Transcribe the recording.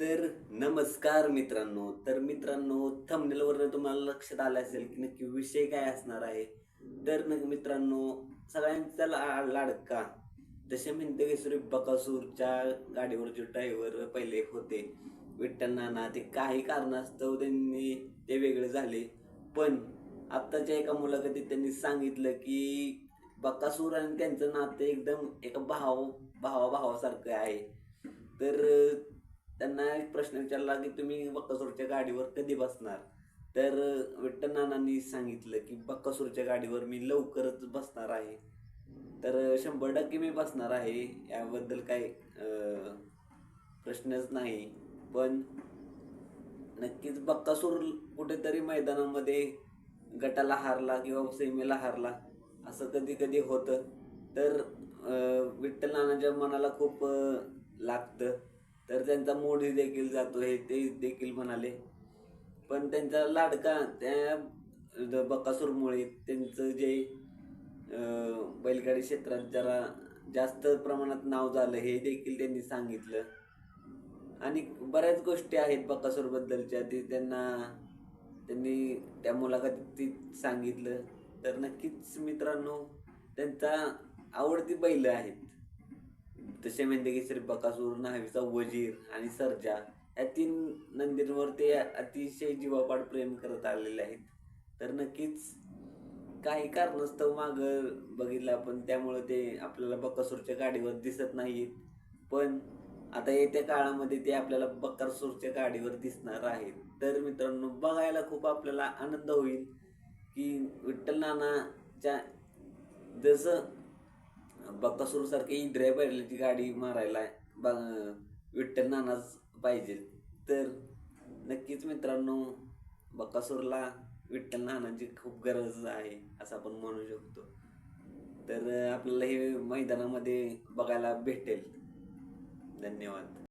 तर नमस्कार मित्रांनो. तर मित्रांनो थंबनेलवर तुम्हाला लक्षात आलं असेल की नक्की विषय काय असणार आहे? तर न मित्रांनो सगळ्यांचा ला लाडका. जसे म्हणते केसरी बकासूरच्या गाडीवरचे ड्रायव्हर पहिले होते. विठ्ठल नाना ते काही कारणास्तव त्यांनी ते वेगळे झाले. पण आत्ताच्या एका मुलाखतीत त्यांनी सांगितलं की बकासूर आणि त्यांचं नातं एकदम एका भाव भावा भावासारखं आहे. तर त्यांना एक प्रश्न विचारला की तुम्ही बक्कासूरच्या गाडीवर कधी बसणार? तर विठ्ठल नानांनी सांगितलं की बक्कासूरच्या गाडीवर मी लवकरच बसणार आहे. तर शंभर टक्के मी बसणार आहे याबद्दल काही प्रश्नच नाही. पण नक्कीच बक्कासूर कुठेतरी मैदानामध्ये गटाला हारला किंवा सेमीला हारला असं कधी कधी होतं. तर अं, विठ्ठल नानाच्या मनाला खूप लागतं. तर त्यांचा मोडी देखील जातो हे ते देखील म्हणाले. पण त्यांचा लाडका त्या बकासूरमुळे त्यांचं जे बैलगाडी क्षेत्रात जरा जास्त प्रमाणात नाव झालं हे देखील त्यांनी सांगितलं. आणि बऱ्याच गोष्टी आहेत बकासूरबद्दलच्या ते त्यांना त्यांनी त्या मुलाखतीत सांगितलं. तर नक्कीच मित्रांनो त्यांचा आवडती बैल आहेत. तसे म्हणते की श्री बकासूर न्हावीचा वजीर आणि सर्जा या तीन नंदींवर ते अतिशय जीवापाड प्रेम करत आलेले आहेत. तर नक्कीच काही कारणास्तव माग बघितलं आपण त्यामुळे ते आपल्याला बकासूरच्या गाडीवर दिसत नाहीत. पण आता येत्या काळामध्ये ते आपल्याला बकासूरच्या गाडीवर दिसणार आहेत. तर मित्रांनो बघायला खूप आपल्याला आनंद होईल की विठ्ठल नानाच्या जसं बक्कासूरसारखी सारखी इद्रे बैलाची गाडी मारायला ब- विठ्ठल नानाच पाहिजे. तर नक्कीच मित्रांनो बक्कासूरला विठ्ठल नानाची खूप गरज आहे असं आपण म्हणू शकतो. तर आपल्याला हे मैदानामध्ये बघायला भेटेल. धन्यवाद.